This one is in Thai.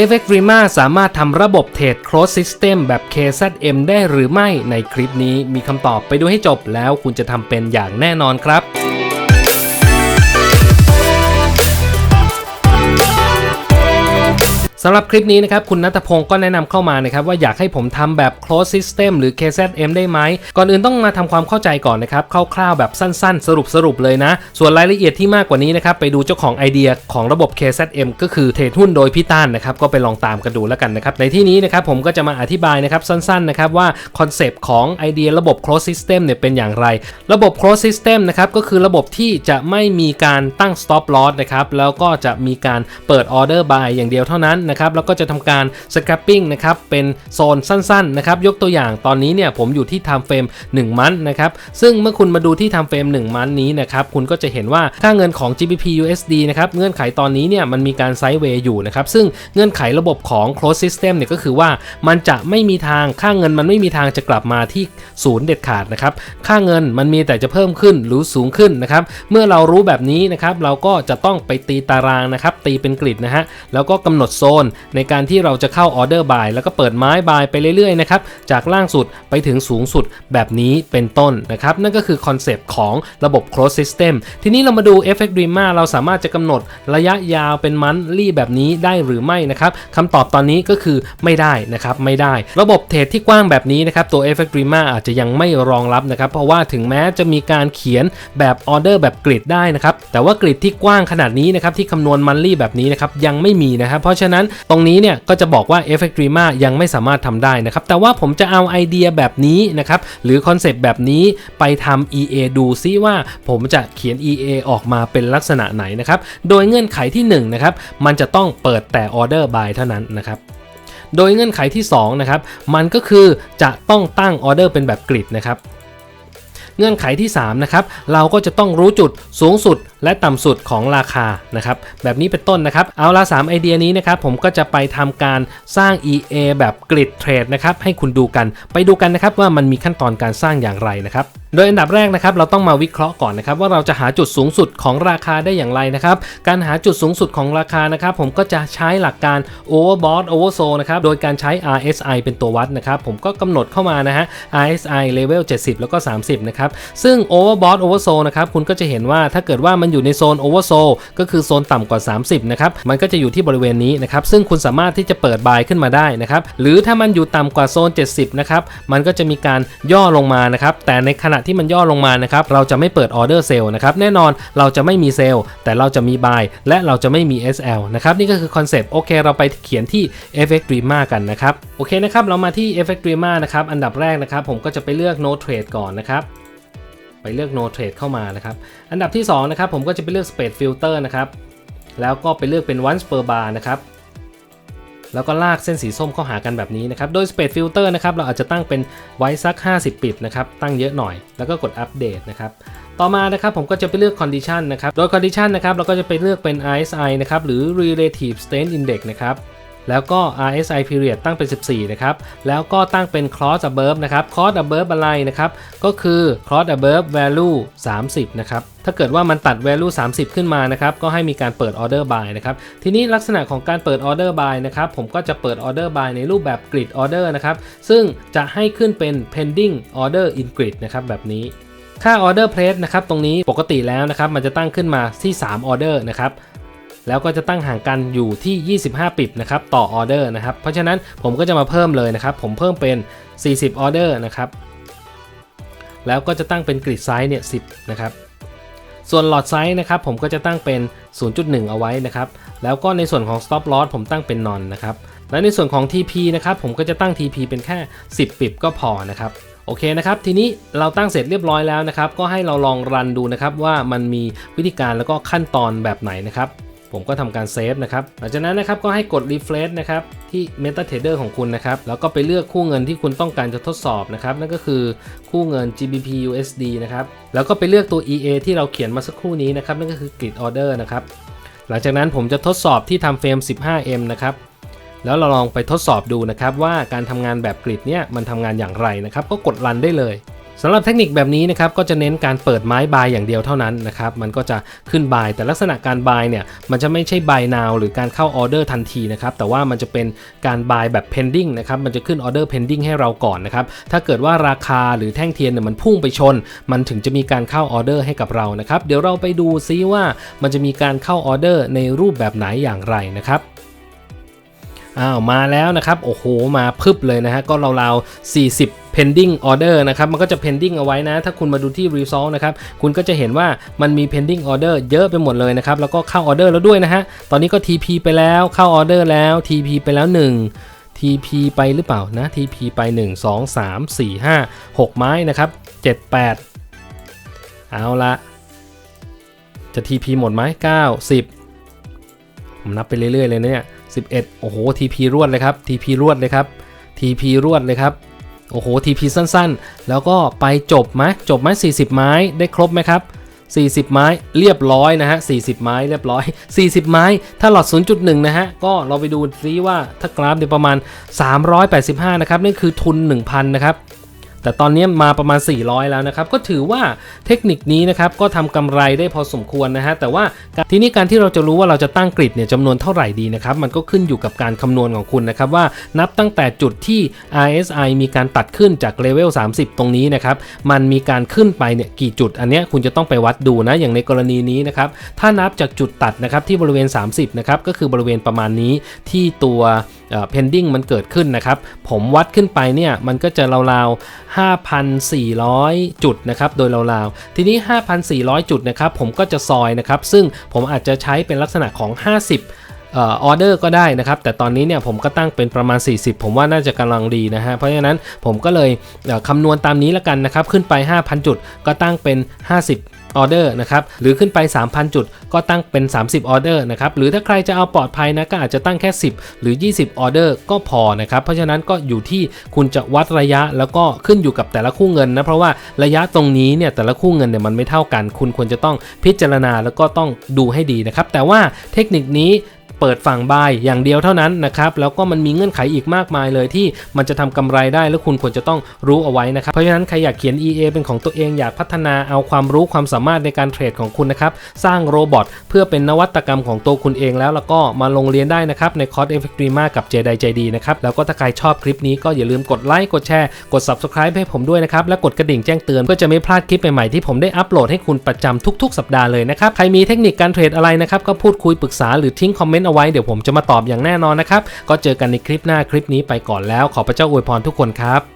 a f e c r i m a สามารถทำระบบเทรด Close System แบบ KZM ได้หรือไม่ในคลิปนี้มีคำตอบไปดูให้จบแล้วคุณจะทำเป็นอย่างแน่นอนครับ สำหรับคลิปนี้นะครับคุณนัทพงศ์ก็แนะนำเข้ามานะครับว่าอยากให้ผมทำแบบ close system หรือ KZM ได้ไหม ก่อนอื่นต้องมาทำความเข้าใจก่อนนะครับคร่าวๆแบบสั้นๆ สรุปสรุปเลยนะ ส่วนรายละเอียดที่มากกว่านี้นะครับไปดูเจ้าของไอเดียของระบบ KZM ก็คือเทรดหุ้นโดยพี่ต้านนะครับก็ไปลองตามกันดูแล้วกันนะครับในที่นี้นะครับผมก็จะมาอธิบายนะครับสั้นๆนะครับว่าคอนเซปต์ของไอเดียระบบ close system เนี่ยเป็นอย่างไร ระบบ close system นะครับก็คือระบบที่จะไม่มีการตั้ง stop loss นะครับแล้วก็จะมีการเปิด order buy อย่างเดียวเท่านั้นนะครับแล้วก็จะทำการ scalping นะครับเป็นโซนสั้นๆนะครับยกตัวอย่างตอนนี้เนี่ยผมอยู่ที่ time frame 1มันนะครับซึ่งเมื่อคุณมาดูที่ time frame 1มันนี้นะครับคุณก็จะเห็นว่าค่าเงินของ GBP USD นะครับเงื่อนไขตอนนี้เนี่ยมันมีการไซด์เวย์อยู่นะครับซึ่งเงื่อนไขระบบของ close system เนี่ยก็คือว่ามันจะไม่มีทางค่าเงินมันไม่มีทางจะกลับมาที่ศูนย์เด็ดขาดนะครับค่าเงินมันมีแต่จะเพิ่มขึ้นหรือสูงขึ้นนะครับเมื่อเรารู้แบบนี้นะครับเราก็จะต้องไปตีตารางนะครับตีเป็นกริดนะฮะแล้วก็กำหนดโซนในการที่เราจะเข้าออเดอร์บายแล้วก็เปิดไม้บายไปเรื่อยๆนะครับจากล่างสุดไปถึงสูงสุดแบบนี้เป็นต้นนะครับนั่นก็คือคอนเซปต์ของระบบ close system ทีนี้เรามาดู Effect Dreamer เราสามารถจะกำหนดระยะยาวเป็นมันลี่แบบนี้ได้หรือไม่นะครับคำตอบตอนนี้ก็คือไม่ได้นะครับไม่ได้ ระบบเทรดที่กว้างแบบนี้นะครับตัว Effect Dreamer อาจจะยังไม่รองรับนะครับเพราะว่าถึงแม้จะมีการเขียนแบบออเดอร์แบบกริดได้นะครับแต่ว่ากริดที่กว้างขนาดนี้นะครับที่คำนวณมันลี่แบบนี้นะครับยังไม่มีนะครับเพราะฉะนั้นตรงนี้เนี่ยก็จะบอกว่า Effect Dreamer ยังไม่สามารถทำได้นะครับ แต่ว่าผมจะเอาไอเดียแบบนี้นะครับ หรือคอนเซปต์แบบนี้ไปทำ EA ดูซิว่าผมจะเขียน EA ออกมาเป็นลักษณะไหนนะครับ โดยเงื่อนไขที่1นะครับ มันจะต้องเปิดแต่ออเดอร์บายเท่านั้นนะครับโดยเงื่อนไขที่2นะครับ มันก็คือจะต้องตั้งออเดอร์เป็นแบบกริดนะครับ เงื่อนไขที่3นะครับ เราก็จะต้องรู้จุดสูงสุดและต่ำสุดของราคานะครับแบบนี้เป็นต้นนะครับเอาละ3ไอเดียนี้นะครับผมก็จะไปทำการสร้าง EA แบบกริดเทรดนะครับให้คุณดูกันไปดูกันนะครับว่ามันมีขั้นตอนการสร้างอย่างไรนะครับโดยอันดับแรกนะครับเราต้องมาวิเคราะห์ก่อนนะครับว่าเราจะหาจุดสูงสุดของราคาได้อย่างไรนะครับการหาจุดสูงสุดของราคานะครับผมก็จะใช้หลักการ overbought oversold นะครับโดยการใช้ RSI เป็นตัววัดนะครับผมก็กำหนดเข้ามานะฮะ RSI level 70 แล้วก็ 30 นะครับซึ่ง overbought oversold นะครับคุณก็จะเห็นว่าถ้าเกิดว่ามันอยู่ในโซน oversold ก็คือโซนต่ำกว่า 30 นะครับ มันก็จะอยู่ที่บริเวณนี้นะครับ ซึ่งคุณสามารถที่จะเปิด buy ขึ้นมาได้นะครับ หรือถ้ามันอยู่ต่ำกว่าโซน 70 นะครับ มันก็จะมีการย่อลงมานะครับ แต่ในขณะที่มันย่อลงมานะครับ เราจะไม่เปิดออเดอร์เซลล์นะครับ แน่นอนเราจะไม่มีเซลล์แต่เราจะมี buy และเราจะไม่มี SL นะครับ นี่ก็คือคอนเซปต์โอเค เราไปเขียนที่ Effect Dreamer กันนะครับ โอเคนะครับ เรามาที่ Effect Dreamer นะครับ อันดับแรกนะครับ ผมก็จะไปเลือก No Trade ก่อนนะครับ ไปเลือก No Trade เข้ามานะครับอันดับที่2นะครับผมก็จะไปเลือก Space Filter นะครับแล้วก็ไปเลือกเป็น Once per bar นะครับแล้วก็ลากเส้นสีส้มเข้าหากันแบบนี้นะครับ โดย Space Filter นะครับ เราอาจจะตั้งเป็นไว้สัก 50 ปิดนะครับ ตั้งเยอะหน่อย แล้วก็กดอัปเดตนะครับ ต่อมานะครับผมก็จะไปเลือก Condition นะครับ โดย Condition นะครับ เราก็จะไปเลือกเป็น RSI นะครับ หรือ Relative Strength Index นะครับ แล้วก็ RSI period ตั้งเป็น 14 นะครับ แล้วก็ตั้งเป็น cross above นะครับ cross above อะไรนะครับ ก็คือ cross above value 30 นะครับ ถ้าเกิดว่ามันตัด value 30 ขึ้นมานะครับ ก็ให้มีการเปิด order buy นะครับ ทีนี้ลักษณะของการเปิด order buy นะครับ ผมก็จะเปิด order buy ในรูปแบบ grid order นะครับ ซึ่งจะให้ขึ้นเป็น pending order in grid นะครับ แบบนี้ค่า order place นะครับ ตรงนี้ปกติแล้วนะครับ มันจะตั้งขึ้นมาที่3 order นะครับ แล้วก็จะตั้งห่างกันอยู่ที่ 25 ปิบนะครับต่อออเดอร์นะครับ เพราะฉะนั้นผมก็จะมาเพิ่มเลยนะครับ ผมเพิ่มเป็น 40 ออเดอร์นะครับ แล้วก็จะตั้งเป็นกริดไซส์เนี่ย 10 นะครับ ส่วนหลอดไซส์นะครับผมก็จะตั้งเป็น 0.1 เอาไว้นะครับ แล้วก็ในส่วนของ stop loss ผมตั้งเป็นนอนนะครับ และในส่วนของ TP นะครับผมก็จะตั้ง TP เป็นแค่ 10 ปิบก็พอนะครับโอเคนะครับทีนี้เราตั้งเสร็จเรียบร้อยแล้วนะครับ ก็ให้เราลองรันดูนะครับว่ามันมีวิธีการแล้วก็ขั้นตอนแบบไหนนะครับ ผมก็ทำการเซฟนะครับ หลังจากนั้นนะครับก็ให้กด refresh นะครับที่ MetaTrader ของคุณนะครับ แล้วก็ไปเลือกคู่เงินที่คุณต้องการจะทดสอบนะครับ นั่นก็คือคู่เงิน GBP USD นะครับ แล้วก็ไปเลือกตัว EA ที่เราเขียนมาสักครู่นี้นะครับ นั่นก็คือ Grid Order นะครับ หลังจากนั้นผมจะทดสอบที่ทำเฟรม 15M นะครับ แล้วเราลองไปทดสอบดูนะครับว่าการทำงานแบบกริดเนี่ยมันทำงานอย่างไรนะครับ ก็กดรันได้เลย สำหรับเทคนิคแบบนี้นะครับก็จะเน้นการเปิดไม้บายอย่างเดียวเท่านั้นนะครับมันก็จะขึ้นบายแต่ลักษณะการบายเนี่ยมันจะไม่ใช่บาย now หรือการเข้าออเดอร์ทันทีนะครับแต่ว่ามันจะเป็นการบายแบบ pending นะครับมันจะขึ้นออเดอร์ pending ให้เราก่อนนะครับถ้าเกิดว่าราคาหรือแท่งเทียนเนี่ยมันพุ่งไปชน มันถึงจะมีการเข้าออเดอร์ให้กับเรานะครับเดี๋ยวเราไปดูซิว่ามันจะมีการเข้าออเดอร์ในรูปแบบไหนอย่างไรนะครับอ้าวมาแล้วนะครับโอ้โหมาพึบเลยนะฮะก็ราวๆ40 pending order นะครับ มันก็จะ pending เอาไว้นะ ถ้าคุณมาดูที่ result นะครับ คุณก็จะเห็นว่ามันมี pending order เยอะไปหมดเลยนะครับ แล้วก็เข้าออเดอร์แล้วด้วยนะฮะ ตอนนี้ก็ TP ไปแล้ว เข้าออเดอร์แล้ว TP ไปแล้ว 1 TP ไปหรือเปล่านะ TP ไป 1 2 3 4 5 6 ไม้นะครับ 7 8 เอาละจะ TP หมดไหม9 10 ผมนับไปเรื่อยๆเลยนะเนี่ย11 โอ้โห TP รวดเลยครับ TP รวดเลยครับ TP รวดเลยครับ โอ้โหทีพีสั้นๆ แล้วก็ไปจบไหมจบไหม40 ไม้ได้ครบไหมครับ40 ไม้เรียบร้อยนะฮะ 40 ไม้เรียบร้อย 40 ไม้ ถ้าหลอด 0.1 นะฮะ ก็เราไปดูซิว่าถ้ากราฟเนี่ยประมาณ 385 นะครับ นี่คือทุน 1,000 นะครับ แต่ตอนนี้มาประมาณ 400 แล้วนะครับ ก็ถือว่าเทคนิคนี้นะครับก็ทำกำไรได้พอสมควรนะฮะ แต่ว่าทีนี้การที่เราจะรู้ว่าเราจะตั้งกริดเนี่ยจำนวนเท่าไหร่ดีนะครับ มันก็ขึ้นอยู่กับการคำนวณของคุณนะครับว่านับตั้งแต่จุดที่ RSI มีการตัดขึ้นจากเลเวล 30 ตรงนี้นะครับ มันมีการขึ้นไปเนี่ยกี่จุด อันนี้คุณจะต้องไปวัดดูนะ อย่างในกรณีนี้นะครับ ถ้านับจากจุดตัดนะครับที่บริเวณ 30 นะครับ ก็คือบริเวณประมาณนี้ที่ตัว pending มันเกิดขึ้นนะครับ ผมวัดขึ้นไปเนี่ยมันก็จะราวๆ 5,400 จุดนะครับโดยราวๆ ทีนี้ 5,400 จุดนะครับผมก็จะซอยนะครับ ซึ่งผมอาจจะใช้เป็นลักษณะของ 50ออเดอร์ก็ได้นะครับ แต่ตอนนี้เนี่ยผมก็ตั้งเป็นประมาณ 40 ผมว่าน่าจะกำลังดีนะฮะเพราะฉะนั้นผมก็เลยคำนวณตามนี้ล้วกันนะครับ ขึ้นไป 5,000 จุดก็ตั้งเป็น 50 ออเดอร์นะครับหรือขึ้นไป 3,000 จุด ก็ตั้งเป็น 30ออเดอร์นะครับหรือถ้าใครจะเอาปลอดภัยนะก็อาจจะตั้งแค่ 10 หรือ 20ออเดอร์ก็พอนะครับเพราะฉะนั้นก็อยู่ที่คุณจะวัดระยะแล้วก็ขึ้นอยู่กับแต่ละคู่เงินนะเพราะว่าระยะตรงนี้เนี่ยแต่ละคู่เงินเนี่ยมันไม่เท่ากัน คุณควรจะต้องพิจารณาแล้วก็ต้องดูให้ดีนะครับแต่ว่าเทคนิคนี้ เปิดฝั่งบายอย่างเดียวเท่านั้นนะครับแล้วก็มันมีเงื่อนไขอีกมากมายเลยที่มันจะทำกำไรได้แล้วคุณควรจะต้องรู้เอาไว้นะครับเพราะฉะนั้นใครอยากเขียน EA เป็นของตัวเองอยากพัฒนาเอาความรู้ความสามารถในการเทรดของคุณนะครับสร้างโรบอทเพื่อเป็นนวัตกรรมของตัวคุณเองแล้วแล้วก็มาลงเรียนได้นะครับในคอร์ส e f f e c t r i m a กับ j d i ใจดีนะครับแล้วก็ถ้าใครชอบคลิปนี้ก็อย่าลืมกดไลค์กดแชร์กด subscribe ให้ผมด้วยนะครับและกดกระดิ่งแจ้งเตือนเพื่อจะไม่พลาดคลิปใหม่ๆที่ผมได้อัปโหลดให้คุณประจำทุก ๆ สัปดาห์เลยนะครับใครมีเทคนิคการเทรดอะไรนะครับก็พูดคุยปรึกษาหรือทิ้งคอมเมนต์เอาไว้เดี๋ยวผมจะมาตอบอย่างแน่นอนนะครับ ก็เจอกันในคลิปหน้าคลิปนี้ไปก่อนแล้ว ขอพระเจ้าอวยพรทุกคนครับ